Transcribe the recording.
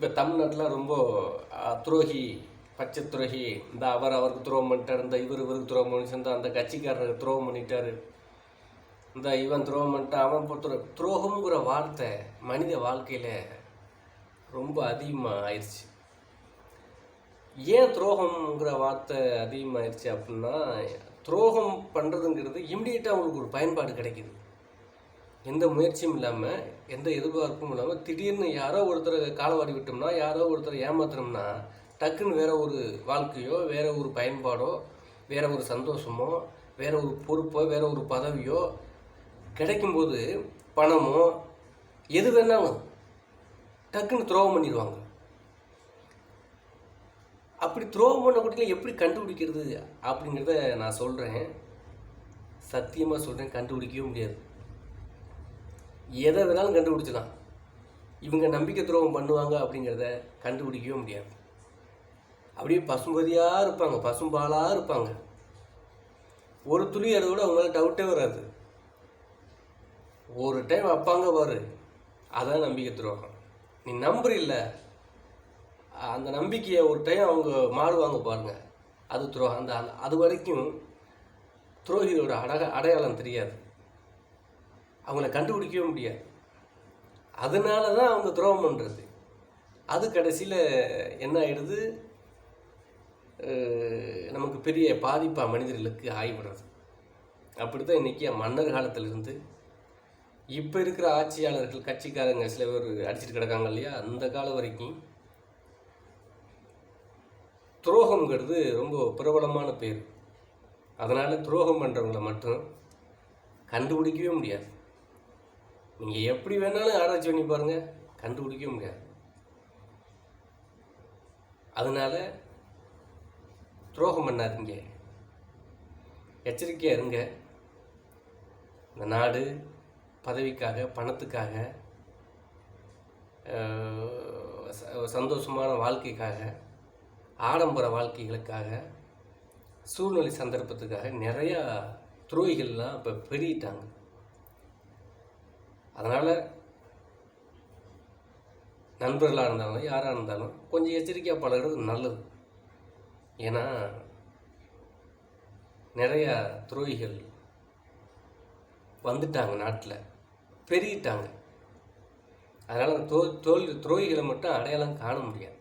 இப்போ தமிழ்நாட்டில் ரொம்ப துரோகி பச்சை துரோகி இந்த அவர் அவருக்கு துரோகம் பண்ணிட்டார் இந்த இவர் இவருக்கு துரோகம் பண்ணி இந்த அந்த கட்சிக்காரருக்கு துரோகம் பண்ணிட்டார் இந்த இவன் துரோகம் பண்ணிட்டான் அவன் பொறுத்த துரோகம்ங்கிற வார்த்தை மனித வாழ்க்கையில் ரொம்ப அதிகமாக ஆயிடுச்சு ஏன் துரோகம்ங்கிற வார்த்தை அதிகமாகிடுச்சு அப்படின்னா துரோகம் பண்ணுறதுங்கிறது இம்மிடியட்டாக அவங்களுக்கு ஒரு பயன்பாடு கிடைக்கிது. எந்த முயற்சியும் இல்லாமல் எந்த எதிர்பார்ப்பும் இல்லாமல் திடீர்னு யாரோ ஒருத்தரை காலவாடி விட்டோம்னா யாரோ ஒருத்தரை ஏமாத்துறோம்னா டக்குன்னு வேற ஒரு வாழ்க்கையோ வேற ஒரு பயன்பாடோ வேற ஒரு சந்தோஷமோ வேற ஒரு பொறுப்போ வேற ஒரு பதவியோ கிடைக்கும்போது பணமோ எது வேணாலும் டக்குன்னு துரோகம் பண்ணிடுவாங்க. அப்படி துரோகம் பண்ணக்கூடியல எப்படி கண்டுபிடிக்கிறது அப்படிங்கிறத நான் சொல்கிறேன் சத்தியமாக சொல்கிறேன் கண்டுபிடிக்கவே முடியாது. எதை வேணாலும் கண்டுபிடிச்சிடலாம். இவங்க நம்பிக்கை துரோகம் பண்ணுவாங்க அப்படிங்கிறத கண்டுபிடிக்கவே முடியாது. அப்படியே பசும்பதியாக இருப்பாங்க பசும்பாலாக இருப்பாங்க. ஒரு துளி அதை விட அவங்களால டவுட்டே வராது. ஒரு டைம் வைப்பாங்க பாரு. அதான் நம்பிக்கை துரோகம். நீ நம்புறில்ல. அந்த நம்பிக்கையை ஒரு டைம் அவங்க மாறுவாங்க பாருங்க. அது துரோகம். அந்த அந்த- அது வரைக்கும் துரோகிகளோட அடக அடையாளம் தெரியாது. அவங்கள கண்டுபிடிக்கவே முடியாது. அதனால தான் அவங்க துரோகம் பண்ணுறது அது கடைசியில் என்ன ஆயிடுது? நமக்கு பெரிய பாதிப்பாக மனிதர்களுக்கு ஆகிவிடுறது. அப்படி தான் இன்றைக்கி மன்னர் காலத்திலிருந்து இப்போ இருக்கிற ஆட்சியாளர்கள் கட்சிக்காரங்க சில பேர் அடிச்சிட்டு கிடக்காங்க இல்லையா? அந்த காலம் வரைக்கும் துரோகங்கிறது ரொம்ப பிரபலமான பேர். அதனால் துரோகம் பண்ணுறவங்கள மட்டும் கண்டுபிடிக்கவே முடியாது. நீங்கள் எப்படி வேணாலும் ஆராய்ச்சி பண்ணி பாருங்கள் கண்டுபிடிக்க முடியாது அதனால் துரோகம் பண்ணாதீங்க. எச்சரிக்கையாக இருங்க. இந்த நாடு பதவிக்காக பணத்துக்காக ச- சந்தோஷமான வாழ்க்கைக்காக ஆடம்பர வாழ்க்கைகளுக்காக சூழ்நிலை சந்தர்ப்பத்துக்காக நிறையா துரோகிகள்லாம் இப்போ பெருகிட்டாங்க. அதனால் நண்பர்களாக இருந்தாலும் யாராக இருந்தாலும் கொஞ்சம் எச்சரிக்கையாக பழகிறது நல்லது. ஏன்னா நிறையா துரோகிகள் வந்துட்டாங்க நாட்டில் பெருகிட்டாங்க. அதனால் தோ தோல் துரோகிகளை மட்டும் அடையாளம் காண முடியாது.